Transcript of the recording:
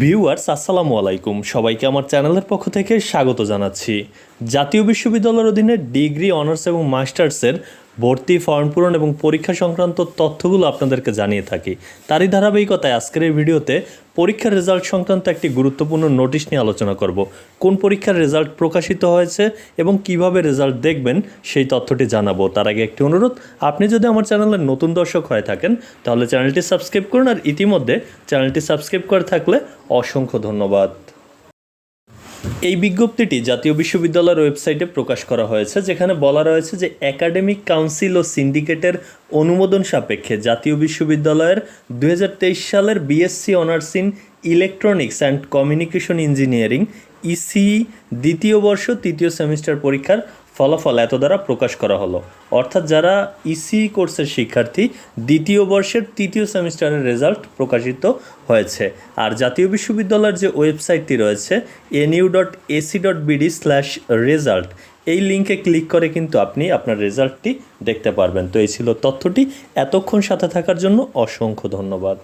Viewers আসসালামু আলাইকুম সবাইকে আমার চ্যানেলের পক্ষ থেকে স্বাগত জানাচ্ছি। জাতীয় বিশ্ববিদ্যালয়ের অধীনে ডিগ্রি, অনার্স এবং মাস্টার্সের ভর্তি, ফর্ম পূরণ এবং পরীক্ষা সংক্রান্ত তথ্যগুলো আপনাদেরকে জানিয়ে থাকি। তারই ধারাবাহিকতায় আজকের এই ভিডিওতে পরীক্ষার রেজাল্ট সংক্রান্ত একটি গুরুত্বপূর্ণ নোটিশ নিয়ে আলোচনা করব। কোন পরীক্ষার রেজাল্ট প্রকাশিত হয়েছে এবং কীভাবে রেজাল্ট দেখবেন সেই তথ্যটি জানাব। তার আগে একটি অনুরোধ, আপনি যদি আমার চ্যানেলের নতুন দর্শক হয়ে থাকেন, তাহলে চ্যানেলটি সাবস্ক্রাইব করুন আর ইতিমধ্যে চ্যানেলটি সাবস্ক্রাইব করে থাকলে অসংখ্য ধন্যবাদ। এই বিজ্ঞপ্তিটি জাতীয় বিশ্ববিদ্যালয়ের ওয়েবসাইটে প্রকাশ করা হয়েছে, যেখানে বলা রয়েছে যে একাডেমিক কাউন্সিল ও সিন্ডিকেটের অনুমোদন সাপেক্ষে জাতীয় বিশ্ববিদ্যালয়ের দু হাজার তেইশ সালের BSc honours in electronics and communication engineering, EC, দ্বিতীয় বর্ষ, তৃতীয় সেমিস্টার পরীক্ষার ফলাফল এত দ্বারা প্রকাশ করা হলো। অর্থাৎ যারা ইসি কোর্সের শিক্ষার্থী, দ্বিতীয় বর্ষের তৃতীয় সেমিস্টারের রেজাল্ট প্রকাশিত হয়েছে। আর জাতীয় বিশ্ববিদ্যালয়ের যে ওয়েবসাইটটি রয়েছে, NU dot AC dot BD slash result, এই লিঙ্কে ক্লিক করে কিন্তু আপনি আপনার রেজাল্টটি দেখতে পারবেন। তো এই ছিল তথ্যটি। এতক্ষণ সাথে থাকার জন্য অসংখ্য ধন্যবাদ।